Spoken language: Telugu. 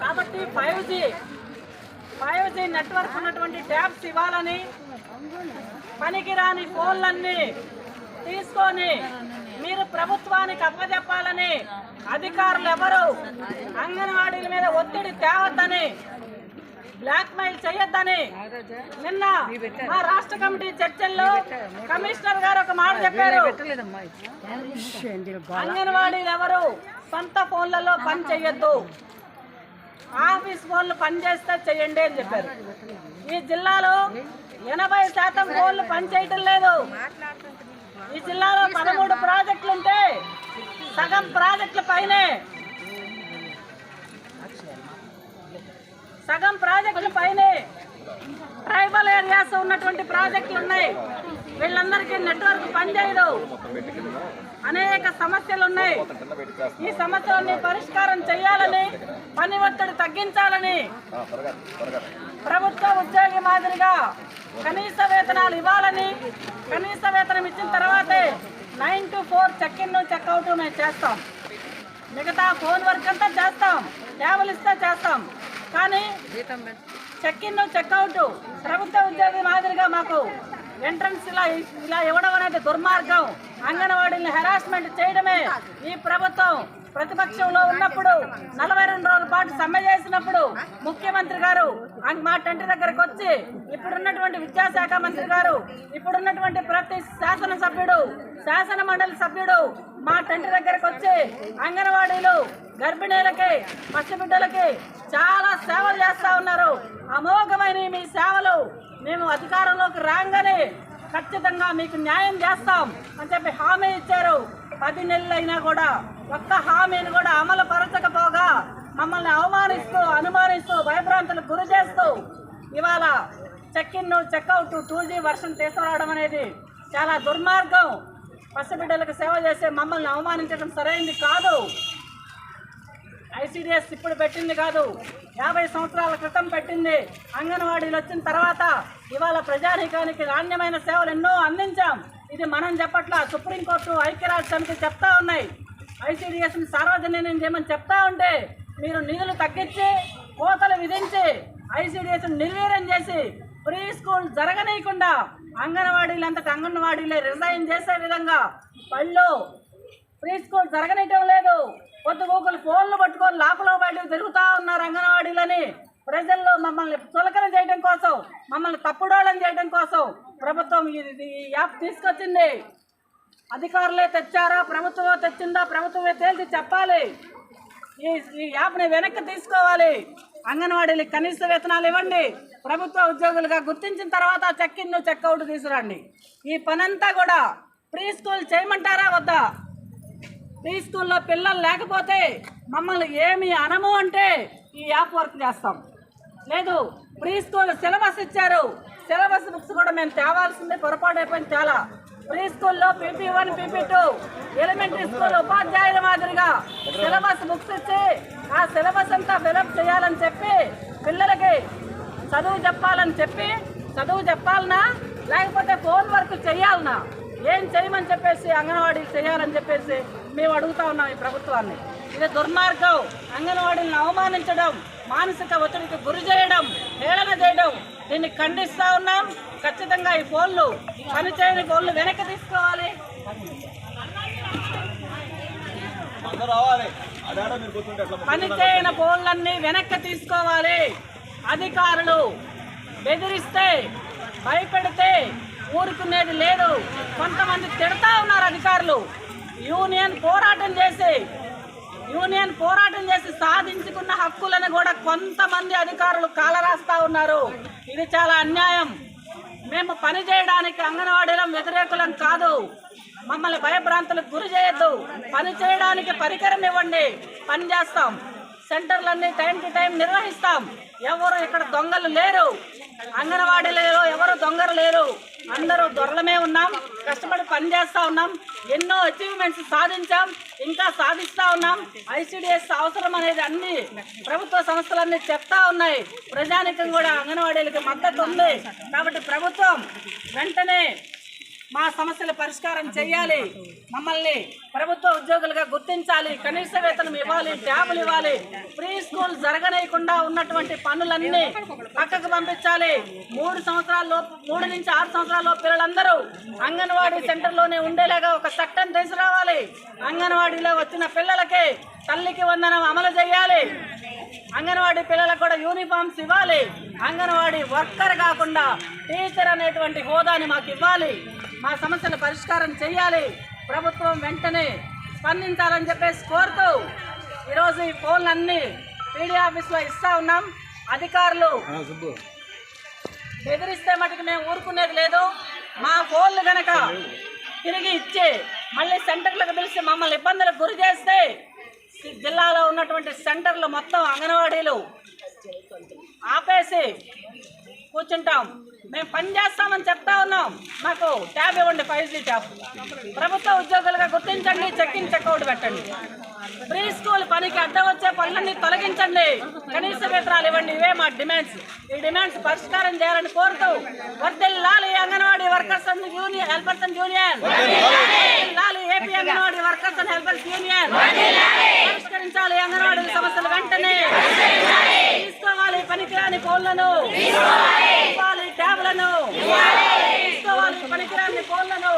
కాబట్టి five G five G network ఉన్నటువంటి ట్యాబ్స్ ఇవ్వాలని పనికిరాని ఫోన్లన్నీ తీసుకొని మీరు ప్రభుత్వానికి అప్పజెప్పాలని అధికారులు ఎవరు? అంగన్వాడీల మీద ఒత్తిడి తేవద్దని బ్లాక్మెయిల్ చేయొద్దని నిన్న మా రాష్ట్ర కమిటీ చర్చల్లో కమిషనర్ గారు ఒక మాట చెప్పారు. అంగన్వాడీలు ఎవరు సొంత ఫోన్లలో పని చేయొద్దు ఆఫీస్ ఫోన్లు పనిచేస్తే చేయండి అని చెప్పారు. ఈ జిల్లాలో ఎనభై శాతం ఫోన్లు పనిచేయటం లేదు. ఈ జిల్లాలో పదమూడు ప్రాజెక్టులు ఉంటే సగం ప్రాజెక్టుల పైనే. సగం ప్రాజెక్టుల పైనే. ట్రైబల్ ఏరియాస్ ఉన్నటువంటి ప్రాజెక్టులు ఉన్నాయి. వీళ్ళందరికీ నెట్వర్క్ పనిచేయదు. అనేక సమస్యలు ఉన్నాయి. ఈ సమస్యలన్నీ పరిష్కారం చేయాలని పని ఒత్తిడి తగ్గించాలని ప్రభుత్వ ఉద్యోగి మాదిరిగా కనీస వేతనాలు ఇవ్వాలని కనీస వేతనం ఇచ్చిన తర్వాతే nine to four check in check out మేము చేస్తాం. మిగతా ఫోన్ వర్క్ అంతా చేస్తాం. ట్యాబులు ఇస్తే చేస్తాం. కానీ చెక్ ఇన్ చెక్ అవుట్ ప్రభుత్వ ఉద్యోగి మాదిరిగా మాకు ఎంట్రన్స్ ఇలా ఇలా ఇవ్వడం అనేది దుర్మార్గం. అంగన్వాడీని హెరాస్మెంట్ చేయడమే ఈ ప్రభుత్వం ప్రతిపక్షంలో ఉన్నప్పుడు నలభై రెండు రోజుల పాటు సమ్మె చేసినప్పుడు ముఖ్యమంత్రి గారు మా టెంట్ దగ్గరకు వచ్చి ఇప్పుడున్నటువంటి విద్యాశాఖ మంత్రి గారు ఇప్పుడున్నటువంటి ప్రతి శాసనసభ్యుడు శాసన మండలి సభ్యుడు మా తండ్రి దగ్గరకు వచ్చి అంగన్వాడీలు గర్భిణీలకి పసిబిడ్డలకి చాలా సేవలు చేస్తా ఉన్నారు. అమోఘమైన మీ సేవలు మేము అధికారంలోకి రాగానే ఖచ్చితంగా మీకు న్యాయం చేస్తాం అని చెప్పి హామీ ఇచ్చారు. పది నెలలైనా కూడా ఒక్క హామీని కూడా అమలు పరచకపోగా మమ్మల్ని అవమానిస్తూ అనుమానిస్తూ భయభ్రాంతులకు గురి చేస్తూ ఇవాళ check in checkout two G version తీసుకురావడం అనేది చాలా దుర్మార్గం. పసిబిడ్డలకు సేవ చేసే మమ్మల్ని అవమానించడం సరైనది కాదు. ఐసీడిఎస్ ఇప్పుడు పెట్టింది కాదు. యాభై సంవత్సరాల క్రితం పెట్టింది. అంగన్వాడీలు వచ్చిన తర్వాత ఇవాళ ప్రజానీకానికి నాణ్యమైన సేవలు ఎన్నో అందించాం. ఇది మనం చెప్పట్లా సుప్రీంకోర్టు ఐక్యరాజ్య సమితి చెప్తా ఉన్నాయి. ఐసీడిఎస్ని సార్వజనీయం చేయమని చెప్తా ఉంటే మీరు నిధులు తగ్గించి కోతలు విధించి ఐసీడిఎస్ని నిర్వీర్యం చేసి ప్రీ స్కూల్ జరగనీయకుండా అంగన్వాడీలు అంతటి అంగన్వాడీలే రిజైన్ చేసే విధంగా పళ్ళు ప్రీ స్కూల్ జరగనియటం లేదు. పొద్దు గూగుల్ ఫోన్లు పట్టుకొని లోపల బయటకు తిరుగుతూ ఉన్నారు అంగన్వాడీలని. ప్రజల్లో మమ్మల్ని చులకన చేయడం కోసం మమ్మల్ని తప్పుడోళం చేయడం కోసం ప్రభుత్వం ఇది ఈ యాప్ తీసుకొచ్చింది. అధికారులే తెచ్చారా? ప్రభుత్వం తెచ్చిందా? ప్రభుత్వమే తేల్చి చెప్పాలి. ఈ ఈ యాప్ని వెనక్కి తీసుకోవాలి. అంగన్వాడీలకు కనీస వేతనాలు ఇవ్వండి. ప్రభుత్వ ఉద్యోగులుగా గుర్తించిన తర్వాత చెక్ ఇన్ చెక్ అవుట్ తీసుకురండి. ఈ పనంతా కూడా ప్రీ స్కూల్ చేయమంటారా వద్దా? ప్రీ స్కూల్లో పిల్లలు లేకపోతే మమ్మల్ని ఏమి అనము అంటే ఈ యాప్ వర్క్ చేస్తాం. లేదు ప్రీ స్కూల్ సిలబస్ ఇచ్చారు. సిలబస్ బుక్స్ కూడా మేము తేవాల్సిందే పొరపాటు అయిపోయింది చాలా. ప్రీ స్కూల్లో PP one PP two elementary school ఉపాధ్యాయుల మాదిరిగా సిలబస్ బుక్స్ ఇచ్చి ఆ సిలబస్ అంతా ఫిలప్ చేయాలని చెప్పి పిల్లలకి చదువు చెప్పాలని చెప్పి చదువు చెప్పాలనా? లేకపోతే ఫోన్ వర్క్ చేయాలనా? ఏం చేయమని చెప్పేసి అంగన్వాడీలు చేయాలని చెప్పేసి మేము అడుగుతా ఉన్నాం ఈ ప్రభుత్వాన్ని. ఇది దుర్మార్గం. అంగన్వాడీలను అవమానించడం మానసిక ఒత్తిడికి గురి చేయడం హేళన చేయడం. దీన్ని ఖండిస్తా ఉన్నాం. ఖచ్చితంగా ఈ ఫోన్లు పనిచేయని ఫోన్లు వెనక్కి తీసుకోవాలి. పనిచేయని ఫోన్లన్నీ వెనక్కి తీసుకోవాలి. అధికారులు బెదిరిస్తే భయపెడితే ఊరుకునేది లేదు. కొంతమంది తిడతా ఉన్నారు అధికారులు. యూనియన్ పోరాటం చేసి యూనియన్ పోరాటం చేసి సాధించుకున్న హక్కులను కూడా కొంతమంది అధికారులు కాలరాస్తా ఉన్నారు. ఇది చాలా అన్యాయం. మేము పని చేయడానికి అంగన్వాడీలం వ్యతిరేకులం కాదు. మమ్మల్ని భయభ్రాంతులకు గురి చేయొద్దు. పని చేయడానికి పరికరం ఇవ్వండి. పని చేస్తాం. సెంటర్లన్నీ టైం టు టైం నిర్వహిస్తాం. ఎవరు ఇక్కడ దొంగలు లేరు. అంగన్వాడీలలో ఎవరు దొంగలు లేరు. అందరూ దొరలమే ఉన్నాం. కష్టపడి పనిచేస్తూ ఉన్నాం. ఎన్నో అచీవ్మెంట్స్ సాధించాం. ఇంకా సాధిస్తూ ఉన్నాం. ఐసీడిఎస్ అవసరం అనేది అన్ని ప్రభుత్వ సంస్థలన్నీ చెప్తా ఉన్నాయి. ప్రజానికం కూడా అంగన్వాడీలకి మద్దతు ఉంది. కాబట్టి ప్రభుత్వం వెంటనే మా సమస్యల పరిష్కారం చేయాలి. మమ్మల్ని ప్రభుత్వ ఉద్యోగులుగా గుర్తించాలి కనీస వేతనం ఇవ్వాలి ట్యాబులు ఇవ్వాలి. ప్రీ స్కూల్ జరగనేయకుండా ఉన్నటువంటి పనులన్నీ పక్కకు పంపించాలి. మూడు సంవత్సరాల లోపు మూడు నుంచి ఆరు సంవత్సరాల లోపు పిల్లలందరూ అంగన్వాడీ సెంటర్లోనే ఉండేలాగా ఒక చట్టం తీసుకురావాలి. అంగన్వాడీలో వచ్చిన పిల్లలకి తల్లికి వందనం అమలు చేయాలి. అంగన్వాడీ పిల్లలకు కూడా యూనిఫామ్స్ ఇవ్వాలి. అంగన్వాడీ వర్కర్ కాకుండా టీచర్ అనేటువంటి హోదాని మాకు ఇవ్వాలి. మా సమస్యను పరిష్కారం చేయాలి. ప్రభుత్వం వెంటనే స్పందించాలని చెప్పేసి కోరుతూ ఈరోజు ఈ ఫోన్లన్నీ పీడీ ఆఫీస్లో ఇస్తా ఉన్నాం. అధికారులు బెదిరిస్తే మటుకు మేము ఊరుకునేది లేదు. మా ఫోన్లు గనక తిరిగి ఇచ్చి మళ్ళీ సెంటర్లకు పిలిచి మమ్మల్ని ఇబ్బందులకు గురి చేస్తే జిల్లాలో ఉన్నటువంటి సెంటర్లు మొత్తం అంగన్వాడీలు ఆపేసి కూర్చుంటాం. మేము పని చేస్తామని చెప్తా ఉన్నాం. మాకు ట్యాబ్ ఇవ్వండి ఫైవ్ జీ ట్యాబ్. ప్రభుత్వ ఉద్యోగులుగా గుర్తించండి చెక్కింగ్ చెక్అవుట్ పెట్టండి. ప్రీ స్కూల్ పనికి అడ్డం వచ్చే పనులన్నీ తొలగించండి. కనీస వేతనాలు ఇవ్వండి ఇవే మా డిమాండ్స్. ఈ డిమాండ్స్ పరిష్కారం చేయాలని కోరుతూ వర్దిల్లాలి anganwadi workers and union helpers and union. లాలి AP anganwadi workers and helpers union. పరిష్కరించాలి అంగన్వాడీ సమస్యలు వెంటనే. తీసుకోవాలి పనికిరాని ఫోన్లను కోళ్ళను